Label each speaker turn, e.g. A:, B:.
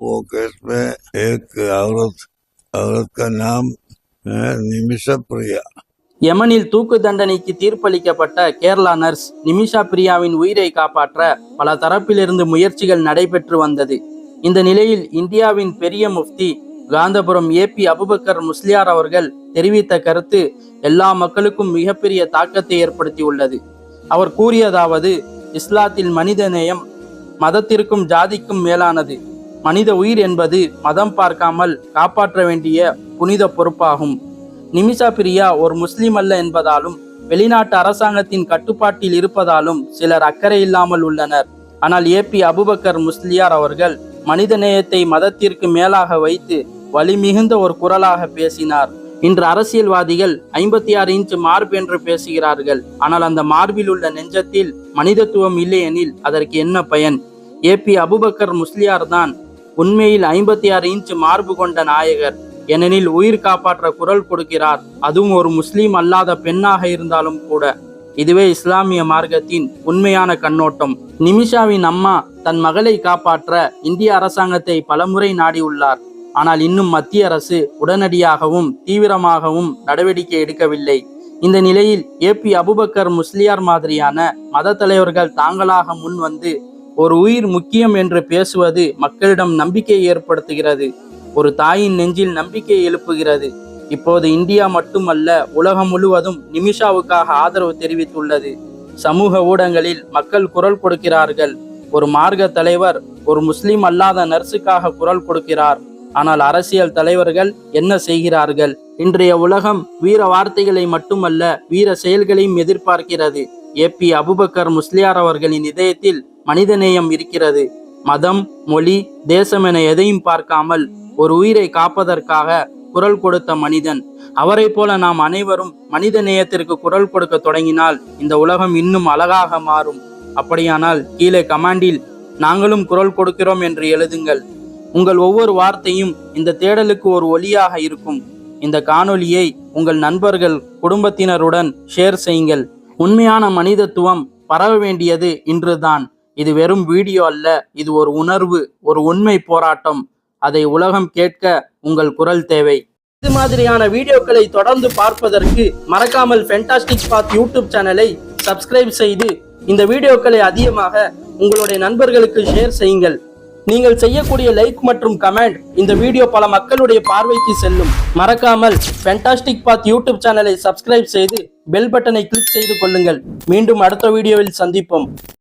A: वो केस में एक औरत औरत का नाम है निमिषा प्रिया
B: யமனில் தூக்கு தண்டனைக்கு தீர்ப்பளிக்கப்பட்ட கேரளா நர்ஸ் நிமிஷா பிரியாவின் உயிரை காப்பாற்ற பல தரப்பிலிருந்து முயற்சிகள் நடைபெற்று வந்தது இந்த நிலையில் இந்தியாவின் பெரிய முஃப்தி காந்தபுரம் ஏபி அபுபக்கர் முஸ்லியார் அவர்கள் தெரிவித்த கருத்து எல்லா மக்களுக்கும் மிகப்பெரிய தாக்கத்தை ஏற்படுத்தியுள்ளது அவர் கூறியதாவது இஸ்லாத்தில் மனிதநேயம் மதத்திற்கும் ஜாதிக்கும் மேலானது மனித உயிர் என்பது மதம் பார்க்காமல் காப்பாற்ற வேண்டிய புனித பொறுப்பாகும். நிமிஷா பிரியா ஒரு முஸ்லிம் அல்ல என்பதாலும் வெளிநாட்டு அரசாங்கத்தின் கட்டுப்பாட்டில் இருப்பதாலும் சிலர் அக்கறை இல்லாமல் உள்ளனர். ஆனால் ஏபி அபுபக்கர் முஸ்லியார் அவர்கள் மனித நேயத்தை மதத்திற்கு மேலாக வைத்து வலிமிகுந்த ஒரு குரலாக பேசினார். இன்று அரசியல்வாதிகள் ஐம்பத்தி ஆறு இன்ச் மார்பு என்று பேசுகிறார்கள். ஆனால் அந்த மார்பில் உள்ள நெஞ்சத்தில் மனிதத்துவம் இல்லையெனில் அதற்கு என்ன பயன்? ஏ பி அபுபக்கர் முஸ்லியார் தான் உண்மையில் ஐம்பத்தி ஆறு இன்ச் மார்பு கொண்ட நாயகர். ஏனெனில் உயிர் காப்பாற்ற குரல் கொடுக்கிறார். அதுவும் ஒரு முஸ்லீம் அல்லாத பெண்ணாக இருந்தாலும் கூட. இதுவே இஸ்லாமிய மார்க்கத்தின் உண்மையான கண்ணோட்டம். நிமிஷாவின் அம்மா தன் மகளை காப்பாற்ற இந்திய அரசாங்கத்தை பலமுறை நாடியுள்ளார். ஆனால் இன்னும் மத்திய அரசு உடனடியாகவும் தீவிரமாகவும் நடவடிக்கை எடுக்கவில்லை. இந்த நிலையில் ஏபி அபுபக்கர் முஸ்லியார் மாதிரியான மத தலைவர்கள் தாங்களாக முன் வந்து ஒரு உயிர் முக்கியம் என்று பேசுவது மக்களிடம் நம்பிக்கையை ஏற்படுத்துகிறது. ஒரு தாயின் நெஞ்சில் நம்பிக்கை எழுப்புகிறது. இப்போது இந்தியா மட்டுமல்ல உலகம் முழுவதும் நிமிஷாவுக்காக ஆதரவு தெரிவித்துள்ளது. சமூக ஊடகங்களில் மக்கள் குரல் கொடுக்கிறார்கள். ஒரு மார்க்க தலைவர் ஒரு முஸ்லிம் அல்லாத நர்ஸுக்காக குரல் கொடுக்கிறார். ஆனால் அரசியல் தலைவர்கள் என்ன செய்கிறார்கள்? இன்றைய உலகம் வீர வார்த்தைகளை மட்டுமல்ல வீர செயல்களையும் எதிர்பார்க்கிறது. ஏ பி அபுபக்கர் முஸ்லியார் அவர்களின் இதயத்தில் மனிதநேயம் இருக்கிறது. மதம் மொழி தேசம் என எதையும் பார்க்காமல் ஒரு உயிரை காப்பதற்காக குரல் கொடுத்த மனிதன். அவரை போல நாம் அனைவரும் மனித நேயத்திற்கு குரல் கொடுக்க தொடங்கினால் இந்த உலகம் இன்னும் அழகாக மாறும். அப்படியானால் கீழே கமாண்டில் நாங்களும் குரல் கொடுக்கிறோம் என்று எழுதுங்கள். உங்கள் ஒவ்வொரு வார்த்தையும் இந்த தேடலுக்கு ஒரு ஒளியாக இருக்கும். இந்த காணொலியை உங்கள் நண்பர்கள் குடும்பத்தினருடன் ஷேர் செய்யுங்கள். உண்மையான மனிதத்துவம் பரவ வேண்டியது இன்றுதான். இது வெறும் வீடியோ அல்ல இது ஒரு உணர்வு ஒரு உண்மை போராட்டம். அதை உலகம் கேட்க உங்கள் குரல் தேவை. இது மாதிரியான வீடியோக்களை தொடர்ந்து பார்ப்பதற்கு மறக்காமல் ஃபென்டாஸ்டிக் பாத் யூடியூப் சேனலை சப்ஸ்கிரைப் செய்து இந்த வீடியோக்களை அதிகமாக உங்களுடைய நண்பர்களுக்கு ஷேர் செய்யுங்கள். நீங்கள் செய்யக்கூடிய லைக் மற்றும் கமெண்ட் இந்த வீடியோ பல மக்களுடைய பார்வைக்கு செல்லும். மறக்காமல் ஃபென்டாஸ்டிக் பாத் யூடியூப் சேனலை சப்ஸ்கிரைப் செய்து பெல் பட்டனை கிளிக் செய்து கொள்ளுங்கள். மீண்டும் அடுத்த வீடியோவில் சந்திப்போம்.